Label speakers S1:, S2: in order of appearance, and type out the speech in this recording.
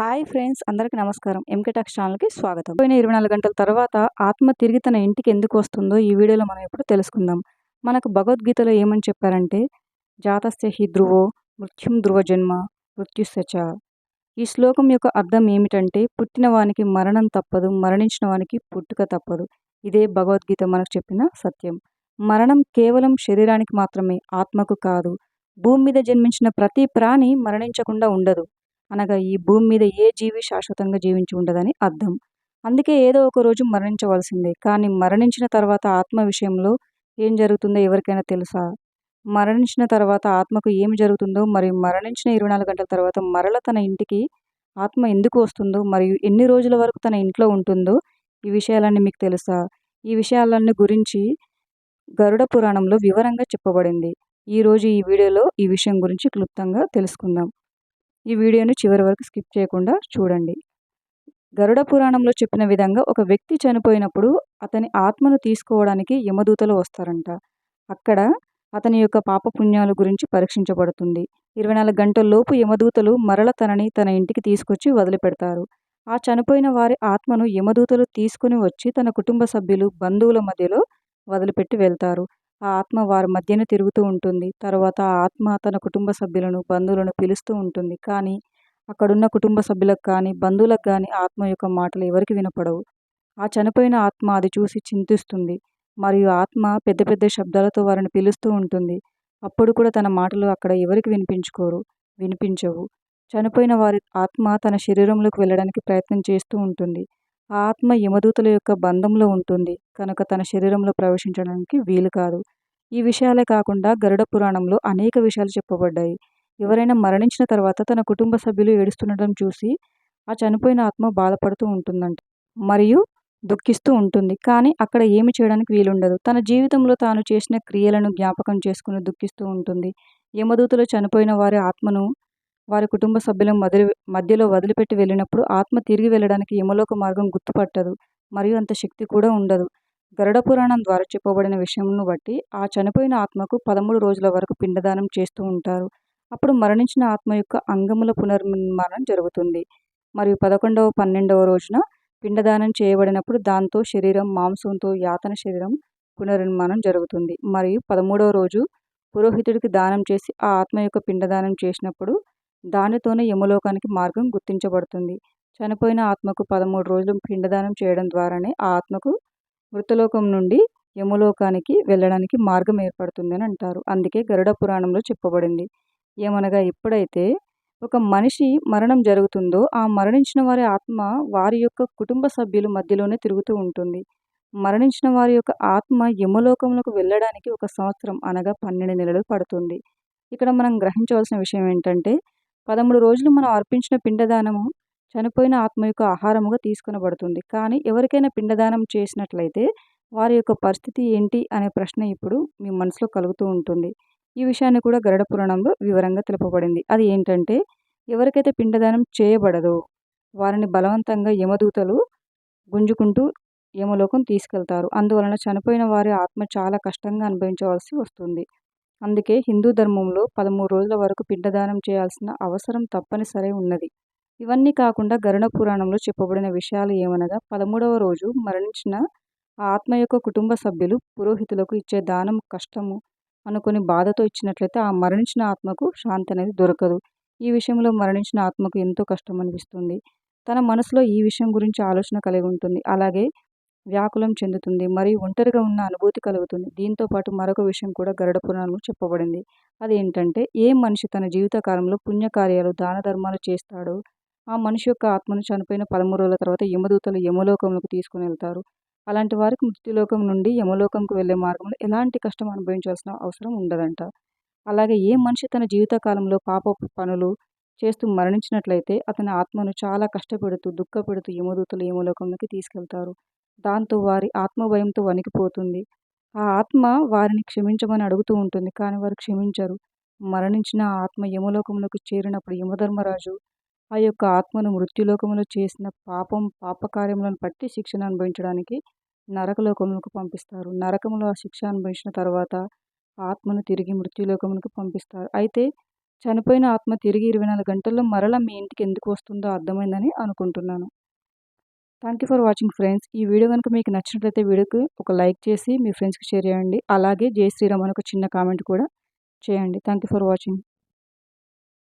S1: Hi friends అందరికీ నమస్కారం. ఎంకెటాక్స్ ఛానల్కి స్వాగతం. పోయిన ఇరవై నాలుగు గంటల తర్వాత ఆత్మ తిరిగి తన ఇంటికి ఎందుకు వస్తుందో ఈ వీడియోలో మనం ఇప్పుడు తెలుసుకుందాం. మనకు భగవద్గీతలో ఏమని చెప్పారంటే జాతస్య హి ధ్రువో మృత్యుం ధ్రువ జన్మ మృత్యుసచ ఈ శ్లోకం యొక్క అర్థం ఏమిటంటే పుట్టిన వానికి మరణం తప్పదు మరణించిన వానికి పుట్టుక తప్పదు. ఇదే భగవద్గీత మనకు చెప్పిన సత్యం. మరణం కేవలం శరీరానికి మాత్రమే ఆత్మకు కాదు. భూమి మీద జన్మించిన ప్రతి ప్రాణి మరణించకుండా ఉండదు. అనగా ఈ భూమి మీద ఏ జీవి శాశ్వతంగా జీవించి ఉండదని అర్థం. అందుకే ఏదో ఒక రోజు మరణించవలసిందే. కానీ మరణించిన తర్వాత ఆత్మ విషయంలో ఏం జరుగుతుందో ఎవరికైనా తెలుసా? మరణించిన తర్వాత ఆత్మకు ఏమి జరుగుతుందో మరియు మరణించిన ఇరవై నాలుగు గంటల తర్వాత మరల తన ఇంటికి ఆత్మ ఎందుకు వస్తుందో మరియు ఎన్ని రోజుల వరకు తన ఇంట్లో ఉంటుందో ఈ విషయాలన్నీ మీకు తెలుసా? ఈ విషయాలన్నీ గురించి గరుడ పురాణంలో వివరంగా చెప్పబడింది. ఈరోజు ఈ వీడియోలో ఈ విషయం గురించి క్లుప్తంగా తెలుసుకుందాం. ఈ వీడియోను చివరి వరకు స్కిప్ చేయకుండా చూడండి. గరుడ పురాణంలో చెప్పిన విధంగా ఒక వ్యక్తి చనిపోయినప్పుడు అతని ఆత్మను తీసుకోవడానికి యమదూతలు వస్తారంట. అక్కడ అతని యొక్క పాపపుణ్యాల గురించి పరీక్షించబడుతుంది. ఇరవై నాలుగు గంటల్లోపు యమదూతలు మరల తనని తన ఇంటికి తీసుకొచ్చి వదిలిపెడతారు. ఆ చనిపోయిన వారి ఆత్మను యమదూతలు తీసుకుని వచ్చి తన కుటుంబ సభ్యులు బంధువుల మధ్యలో వదిలిపెట్టి వెళ్తారు. ఆ ఆత్మ వారి మధ్యన తిరుగుతూ ఉంటుంది. తర్వాత ఆ ఆత్మ తన కుటుంబ సభ్యులను బంధువులను పిలుస్తూ ఉంటుంది. కానీ అక్కడున్న కుటుంబ సభ్యులకు కానీ బంధువులకు కానీ ఆత్మ యొక్క మాటలు ఎవరికి వినపడవు. ఆ చనిపోయిన ఆత్మ అది చూసి చింతిస్తుంది. మరియు ఆత్మ పెద్ద పెద్ద శబ్దాలతో వారిని పిలుస్తూ ఉంటుంది. అప్పుడు కూడా తన మాటలు అక్కడ ఎవరికి వినిపించుకోరు వినిపించవు. చనిపోయిన వారి ఆత్మ తన శరీరంలోకి వెళ్ళడానికి ప్రయత్నం చేస్తూ ఉంటుంది. ఆత్మ యమదూతల యొక్క బంధంలో ఉంటుంది. కనుక తన శరీరంలో ప్రవేశించడానికి వీలు కాదు. ఈ విషయాలే కాకుండా గరుడ పురాణంలో అనేక విషయాలు చెప్పబడ్డాయి. ఎవరైనా మరణించిన తర్వాత తన కుటుంబ సభ్యులు ఏడుస్తుండటం చూసి ఆ చనిపోయిన ఆత్మ బాధపడుతూ ఉంటుందంట. మరియు దుఃఖిస్తూ ఉంటుంది. కానీ అక్కడ ఏమి చేయడానికి వీలుండదు. తన జీవితంలో తాను చేసిన క్రియలను జ్ఞాపకం చేసుకుని దుఃఖిస్తూ ఉంటుంది. యమదూతలు చనిపోయిన వారి ఆత్మను వారి కుటుంబ సభ్యుల మదిలి మధ్యలో వదిలిపెట్టి వెళ్ళినప్పుడు ఆత్మ తిరిగి వెళ్ళడానికి యమలోక మార్గం గుర్తుపట్టదు. మరియు అంత శక్తి కూడా ఉండదు. గరుడ పురాణం ద్వారా చెప్పబడిన విషయంను బట్టి ఆ చనిపోయిన ఆత్మకు పదమూడు రోజుల వరకు పిండదానం చేస్తూ ఉంటారు. అప్పుడు మరణించిన ఆత్మ యొక్క అంగముల పునర్నిర్మాణం జరుగుతుంది. మరియు పదకొండవ పన్నెండవ రోజున పిండదానం చేయబడినప్పుడు దాంతో శరీరం మాంసంతో యాతన శరీరం పునర్నిర్మాణం జరుగుతుంది. మరియు పదమూడవ రోజు పురోహితుడికి దానం చేసి ఆ ఆత్మ యొక్క పిండదానం చేసినప్పుడు దానితోనే యమలోకానికి మార్గం గుర్తించబడుతుంది. చనిపోయిన ఆత్మకు పదమూడు రోజులు పిండదానం చేయడం ద్వారానే ఆ ఆత్మకు మృతలోకం నుండి యమలోకానికి వెళ్ళడానికి మార్గం ఏర్పడుతుందని అంటారు. అందుకే గరుడ పురాణంలో చెప్పబడింది. ఏమనగా ఎప్పుడైతే ఒక మనిషి మరణం జరుగుతుందో ఆ మరణించిన వారి ఆత్మ వారి యొక్క కుటుంబ సభ్యుల మధ్యలోనే తిరుగుతూ ఉంటుంది. మరణించిన వారి యొక్క ఆత్మ యమలోకంలోకి వెళ్ళడానికి ఒక సంవత్సరం అనగా పన్నెండు నెలలు పడుతుంది. ఇక్కడ మనం గ్రహించవలసిన విషయం ఏంటంటే పదమూడు రోజులు మనం అర్పించిన పిండదానము చనిపోయిన ఆత్మ యొక్క ఆహారముగా తీసుకునబడుతుంది. కానీ ఎవరికైనా పిండదానం చేసినట్లయితే వారి యొక్క పరిస్థితి ఏంటి అనే ప్రశ్న ఇప్పుడు మీ మనసులో కలుగుతూ ఉంటుంది. ఈ విషయాన్ని కూడా గరుడ పురాణంలో వివరంగా తెలుపబడింది. అది ఏంటంటే ఎవరికైతే పిండదానం చేయబడదో వారిని బలవంతంగా యమదూతలు గుంజుకుంటూ యమలోకం తీసుకెళ్తారు. అందువలన చనిపోయిన వారి ఆత్మ చాలా కష్టంగా అనుభవించవలసి వస్తుంది. అందుకే హిందూ ధర్మంలో పదమూడు రోజుల వరకు పిండదానం చేయాల్సిన అవసరం తప్పనిసరి ఉన్నది. ఇవన్నీ కాకుండా గరుణ పురాణంలో చెప్పబడిన విషయాలు ఏమనగా పదమూడవ రోజు మరణించిన ఆ ఆత్మ యొక్క కుటుంబ సభ్యులు పురోహితులకు ఇచ్చే దానం కష్టము అనుకుని బాధతో ఇచ్చినట్లయితే ఆ మరణించిన ఆత్మకు శాంతి అనేది దొరకదు. ఈ విషయంలో మరణించిన ఆత్మకు ఎంతో కష్టం అనిపిస్తుంది. తన మనసులో ఈ విషయం గురించి ఆలోచన కలిగి ఉంటుంది. అలాగే వ్యాకులం చెందుతుంది మరియు ఒంటరిగా ఉన్న అనుభూతి కలుగుతుంది. దీంతో పాటు మరొక విషయం కూడా గరుడ పురాణంలో చెప్పబడింది. అది ఏంటంటే ఏ మనిషి తన జీవితకాలంలో పుణ్యకార్యాలు దాన ధర్మాలు చేస్తాడో ఆ మనిషి యొక్క ఆత్మను చనిపోయిన పదమూడు రోజుల తర్వాత యమదూతలు యమలోకంలోకి తీసుకుని వెళ్తారు. అలాంటి వారికి మృత్యులోకం నుండి యమలోకంకు వెళ్ళే మార్గంలో ఎలాంటి కష్టం అనుభవించాల్సిన అవసరం ఉండదంట. అలాగే ఏ మనిషి తన జీవితకాలంలో పాప పనులు చేస్తూ మరణించినట్లయితే అతని ఆత్మను చాలా కష్టపెడుతూ దుఃఖపెడుతూ యమదూతలు యమలోకంలోకి తీసుకెళ్తారు. దాంతో వారి ఆత్మ భయంతో వణికిపోతుంది. ఆ ఆత్మ వారిని క్షమించమని అడుగుతూ ఉంటుంది కానీ వారు క్షమించరు. మరణించిన ఆత్మ యమలోకములకు చేరినప్పుడు యమధర్మరాజు ఆ యొక్క ఆత్మను మృత్యులోకంలో చేసిన పాపం పాపకార్యములను బట్టి శిక్షను అనుభవించడానికి నరకలోకములకు పంపిస్తారు. నరకంలో ఆ శిక్ష అనుభవించిన తర్వాత ఆత్మను తిరిగి మృత్యులోకములకు పంపిస్తారు. అయితే చనిపోయిన ఆత్మ తిరిగి ఇరవై నాలుగు గంటల్లో మరల మీ ఇంటికి ఎందుకు వస్తుందో అర్థమైందని అనుకుంటున్నాను. Thank you for watching friends ఈ వీడియో కనుక మీకు నచ్చినట్లయితే వీడియోకి ఒక లైక్ చేసి మీ ఫ్రెండ్స్కి షేర్ చేయండి. అలాగే జై శ్రీరామ్ అని ఒక చిన్న కామెంట్ కూడా చేయండి. Thank you for watching